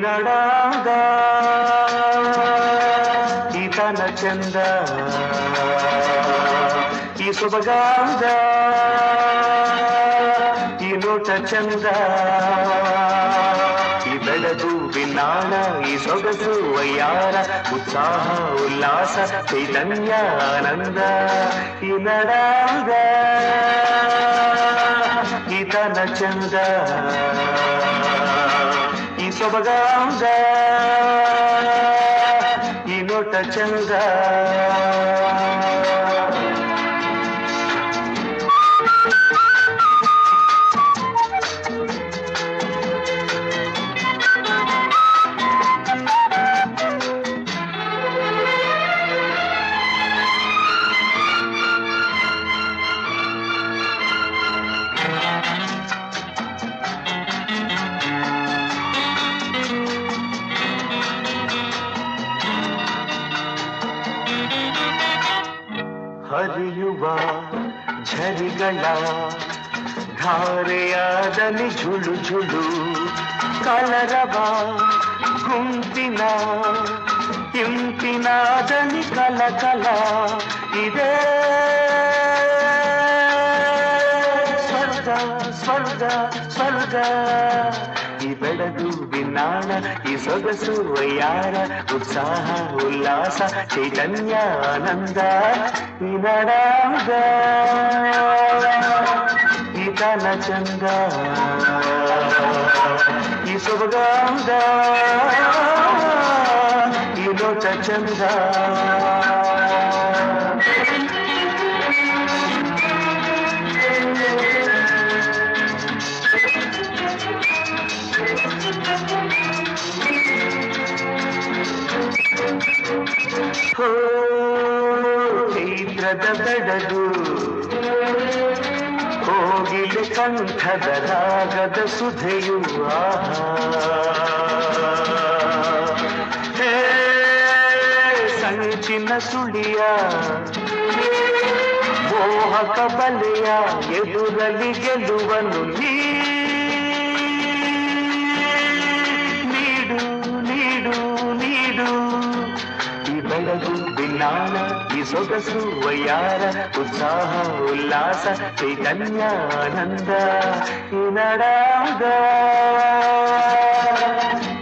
ನಡಾದ ಈತನ ಚಂದ ಈ ಸೊಬಗಾದ ಈ ನೋಟ ಚಂದ ಈ ಬೆಳಗು ಬಿನ್ನಾಣ ಈ ಸೊಗಸು ವಯ್ಯಾರ ಉತ್ಸಾಹ ಉಲ್ಲಾಸ ಚೈತನ್ಯ ಆನಂದ ಈ ನಡಾದ ಈತನ ಚಂದ ಈ ಸೊಬಗಾದ ಈ ನೋಟ ಚಂದ ಈ ಬೆಳಗು ಬಿನ್ನಾಣ ಈ ಸೊಗಸು ವಯ್ಯಾರ ಉತ್ಸಾಹ ಉಲ್ಲಾಸ ಚೈತನ್ಯ ಆನಂದ ಈ ನಡಾದ ಈ ತನ ಚಂದ ಈ ಸೊಬಗಾದ ಈ ನೋಟ ಚಂದ ಚೈತ್ರದ ಬೆಡಗು ಕೋಗಿಲೆ ಕಂಠದ ರಾಗದ ಸುಧೆಯು ಸಂಚಿನ ಸುಳಿಯ ಮೋಹಕ ಬಲೆಯ ಎದುರಲಿ ಗೆಲುವನು ನೀ. ಸೊಗಸು ವಯ್ಯಾರ ಉತ್ಸಾಹ ಉಲ್ಲಾಸ ಚೈತನ್ಯ ಆನಂದ ಈ ನಡಾದ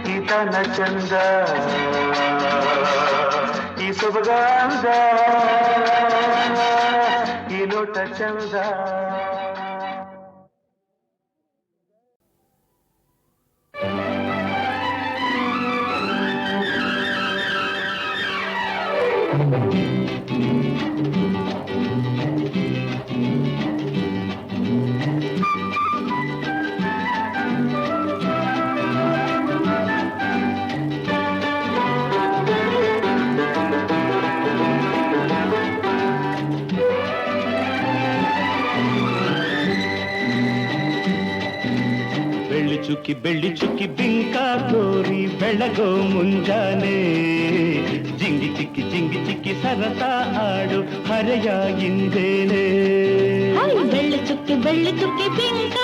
ಈ ತನ ಚಂದ ಈ ಸೊಬಗಾದ ಈ ನೋಟ ಚಂದ ಬೆಳ್ಳಿ ಚುಕ್ಕಿ ಬೆಳ್ಳಿ ಚುಕ್ಕಿ ಬಿಂಕ ತೋರಿ ಬೆಳಗೋ ಮುಂಜಾನೆ ಜಿಂಗಿ ಚಿಕ್ಕಿ ಹರತ ಆಡು ಹರೆಯಾಗಿಂದೇನೆ ಬೆಳ್ಳಿ ಚುಕ್ಕಿ ಬೆಳ್ಳು ಚುಕ್ಕಿ ಪಿಂಕ.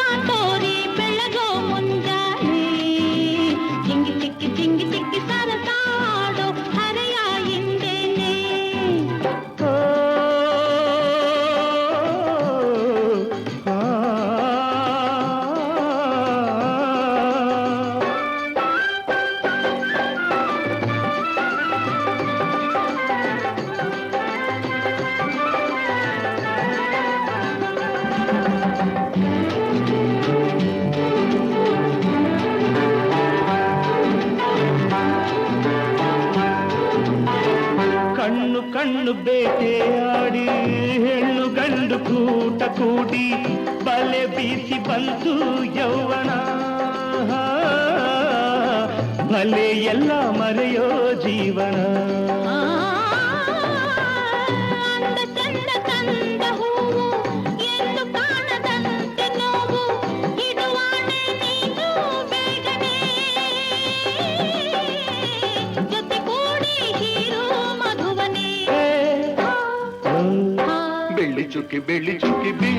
que que.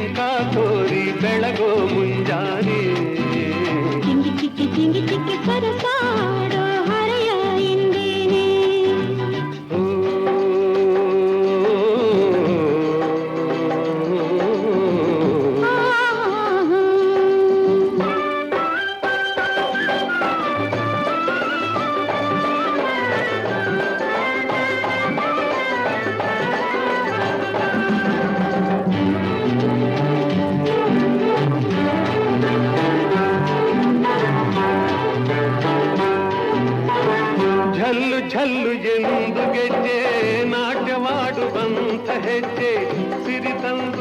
等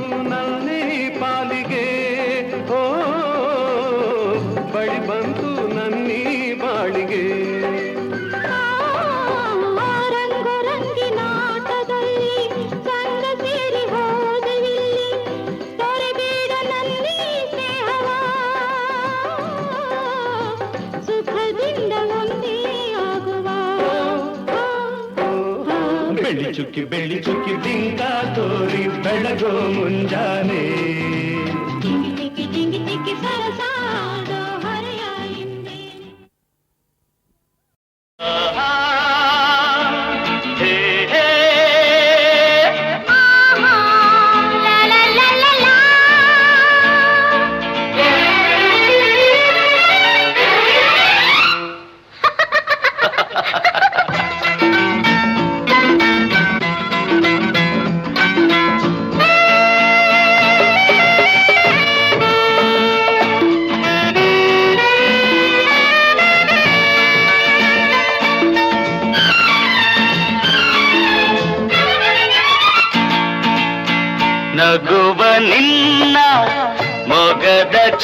গো মুঞ্জা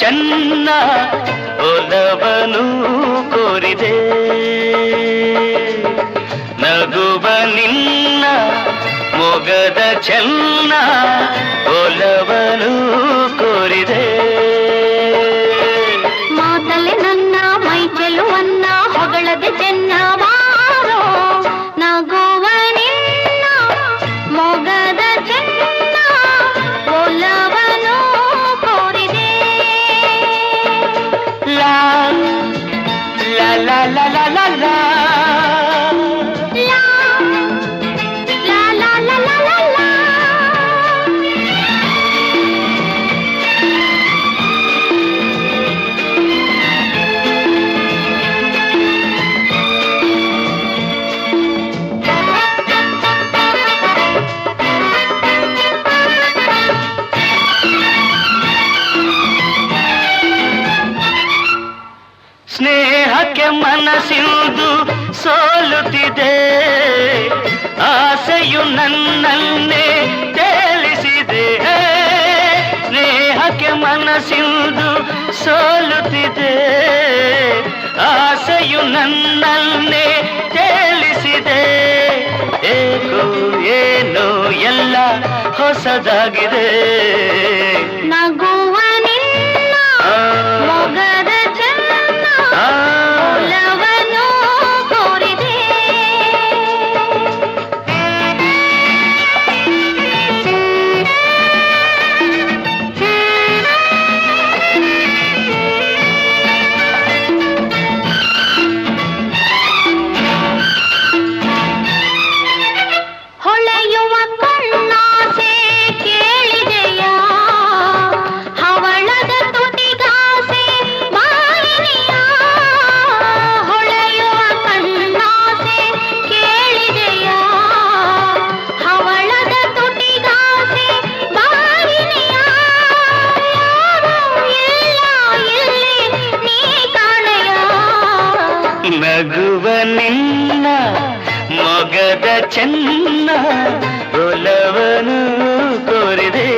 ಚೆನ್ನ ಒಲವನು ಕೋರಿದೆ. ನಗುವ ನಿನ್ನ ಮೊಗದ ಚೆನ್ನ ಒಲವನು ಸೋಲುತ್ತಿದೆ. ಆಸೆಯು ನನ್ನನ್ನೇ ತೇಲಿಸಿದೆ. ಏನು ಏನೋ ಎಲ್ಲ ಹೊಸದಾಗಿದೆ. ಮಗುವ ನಿನ್ನ ಮಗದ ಚೆನ್ನ ಒಲವನು ಕೋರಿದೆ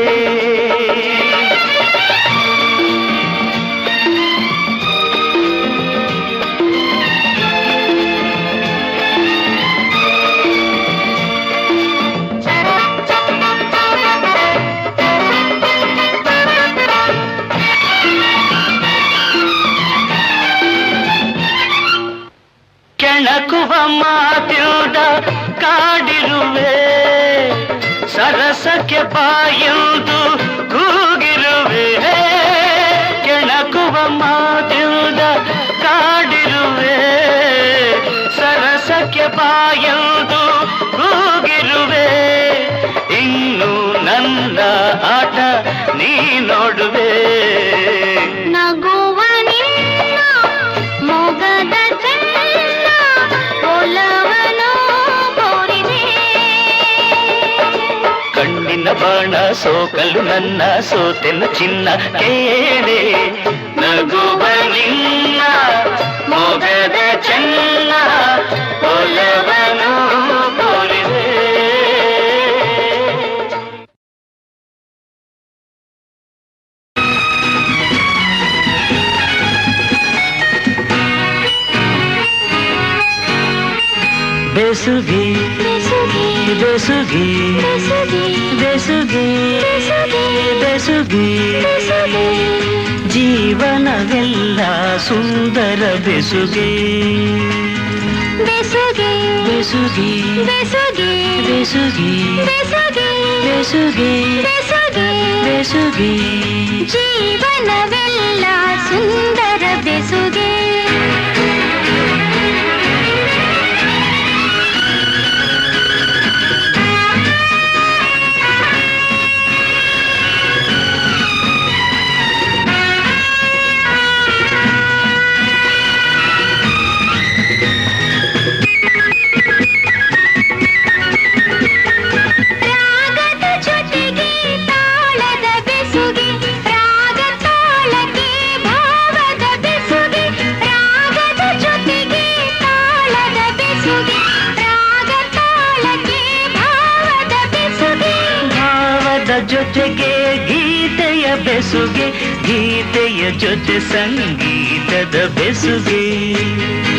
ಕೆಣಕುವ ಮಾತಿಲ್ದ ಕಾಡಿರುವೆ ಸರಸಕ್ಕೆ ಬಾಯುವುದು ಕೂಗಿರುವೆ ಕೆಣಕುವ ಮಾತಿಲ್ದ ಕಾಡಿರುವೆ ಸರಸಕ್ಕೆ ಬಾಯುವುದು ಬಾಣ ಸೋಕಲು ನನ್ನ ಸೋತೆನ ಚಿನ್ನ ಕೇಳೆ ನಗುವ ನಿನ್ನ ಮೊಗದ ಚೆನ್ನ ಒಲವನು ಕೋರಿದೆ ಬೆಸುಗೆ ಬೆಸುಗಿ ಬೆಸುಗಿ ಬೆಸುಗಿ ಜೀವನವೆಲ್ಲ ಸುಂದರ ಬೆಸುಗೆ ಬೆಸುಗೆ ಬೆಸುಗೆ ಬೆಸುಗೆ ಬೆಸುಗೆ ಬೆಸುಗೆ. ಬೆಸುಗೆ. ಜೀವನವೆಲ್ಲ ಸುಂದರ ಬೆಸುಗೆ. ಜೊತೆಗೆ ಗೀತೆಯ ಬೆಸುಗೆ ಗೀತೆಯ ಜೊತೆ ಸಂಗೀತದ ಬೆಸುಗೆ ಬೆಸುಗೆ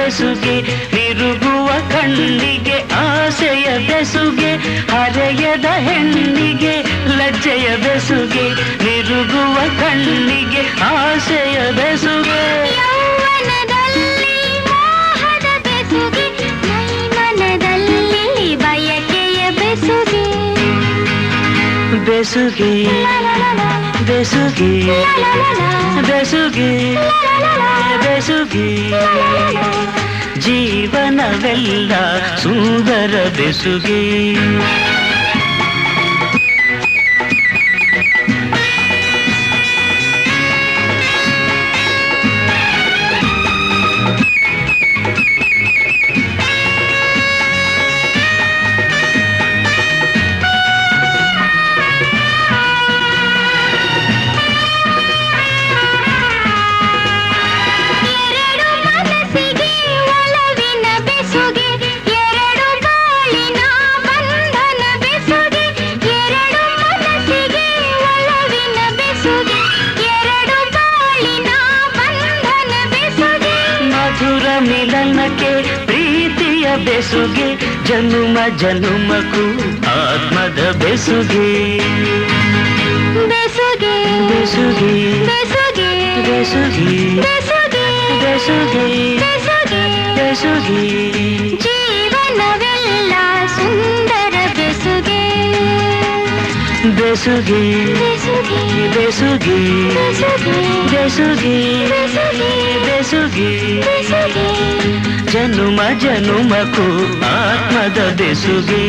ಬೆಸುಗೆ ತಿರುಗುವ ಕಣ್ಣಿಗೆ ಆಸೆಯ ಬೆಸುಗೆ ಹರೆಯದ ಹೆಣ್ಣಿಗೆ ಲಜ್ಜೆಯ ಬೆಸುಗೆ ತಿರುಗುವ ಕಣ್ಣಿಗೆ ಆಸೆಯ ಬೆಸುಗೆ. ಬೆಸುಗೆ ಬೆಸುಗೆ. बेसुगी बेसुगी बेसुगी ಜೀವನವೆಲ್ಲ ಸುಂದರ ಬೆಸುಗೆ ಬೆಸುಗೆ ಜನುಮ ಜನುಮಕ್ಕೂ ಆತ್ಮದ ಬೆಸುಗೆ ಬೆಸುಗೆ ಬೆಸುಗೆ ಬೆಸುಗೆ ಬೆಸುಗೆ ಬೆಸುಗೆ ಬೆಸುಗೆ ಬೆಸುಗೆ వెసుగి వెసుగి వెసుగి వెసుగి జనుమ జనుమకు ఆత్మద వెసుగి.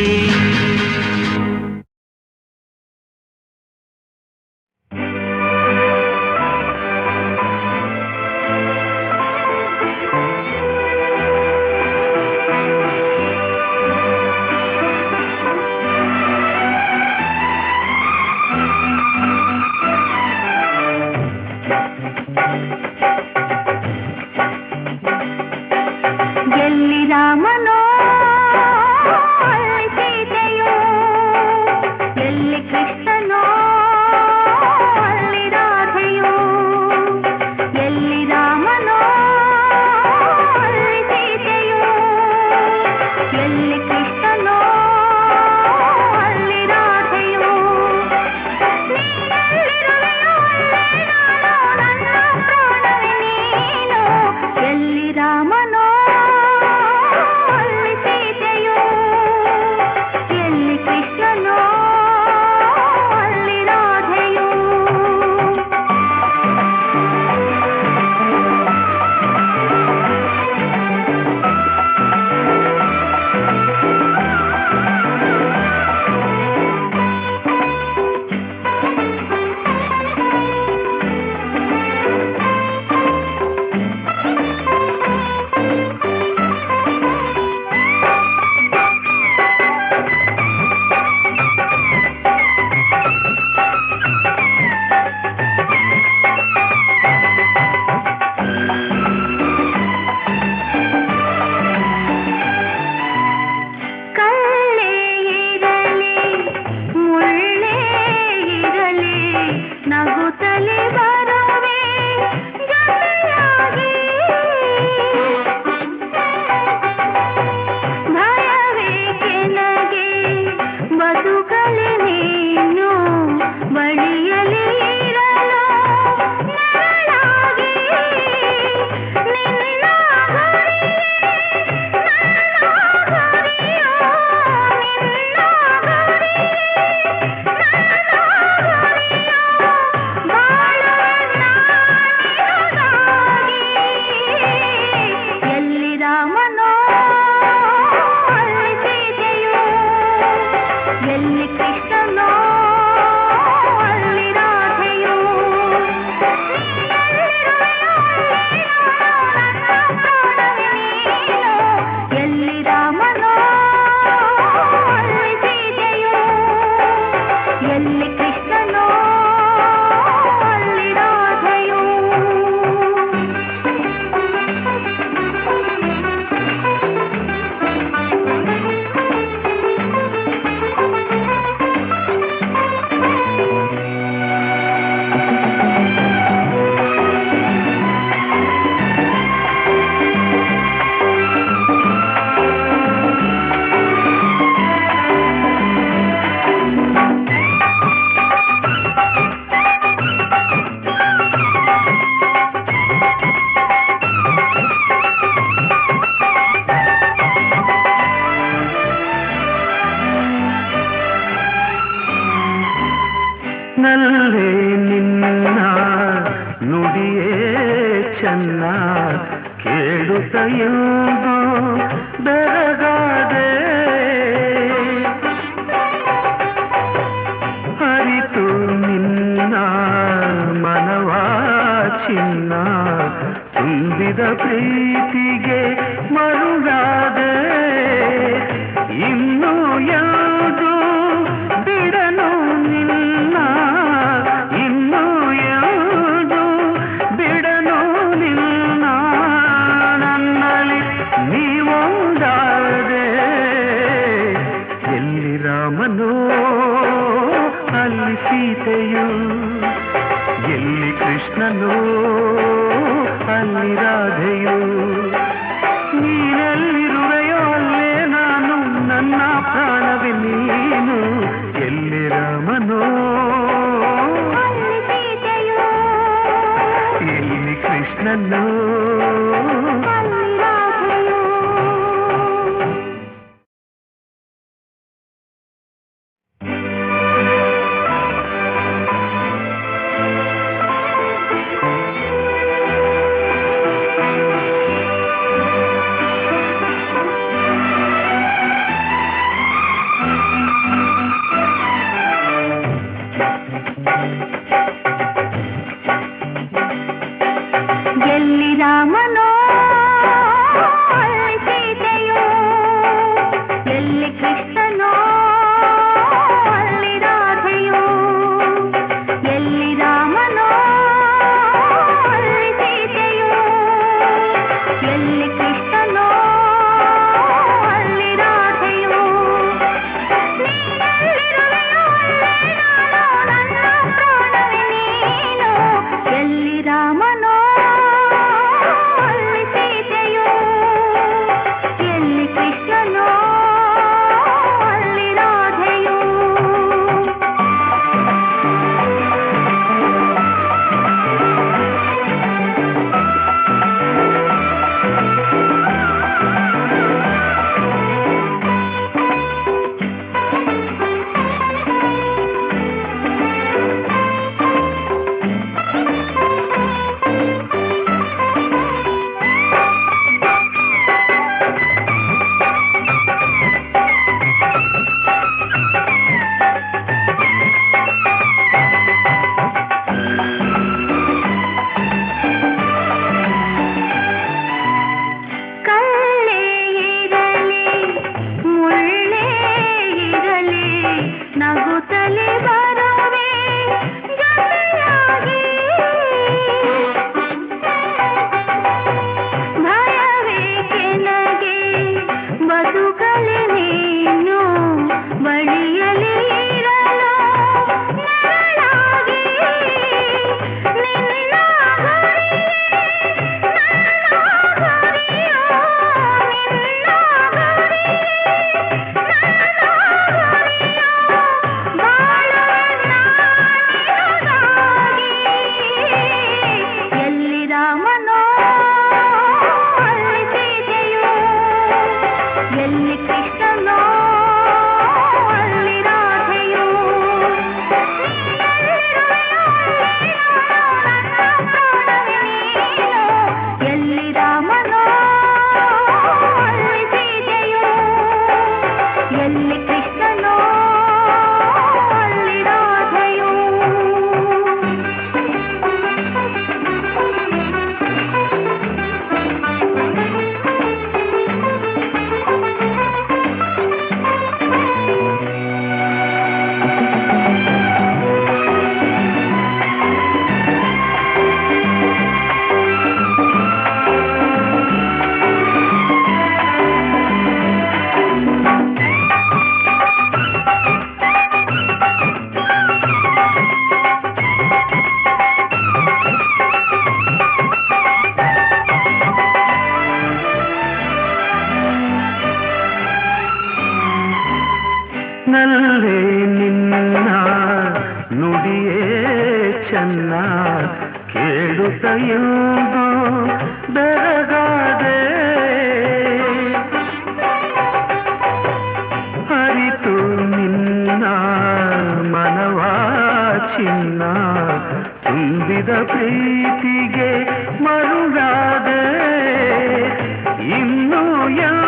என்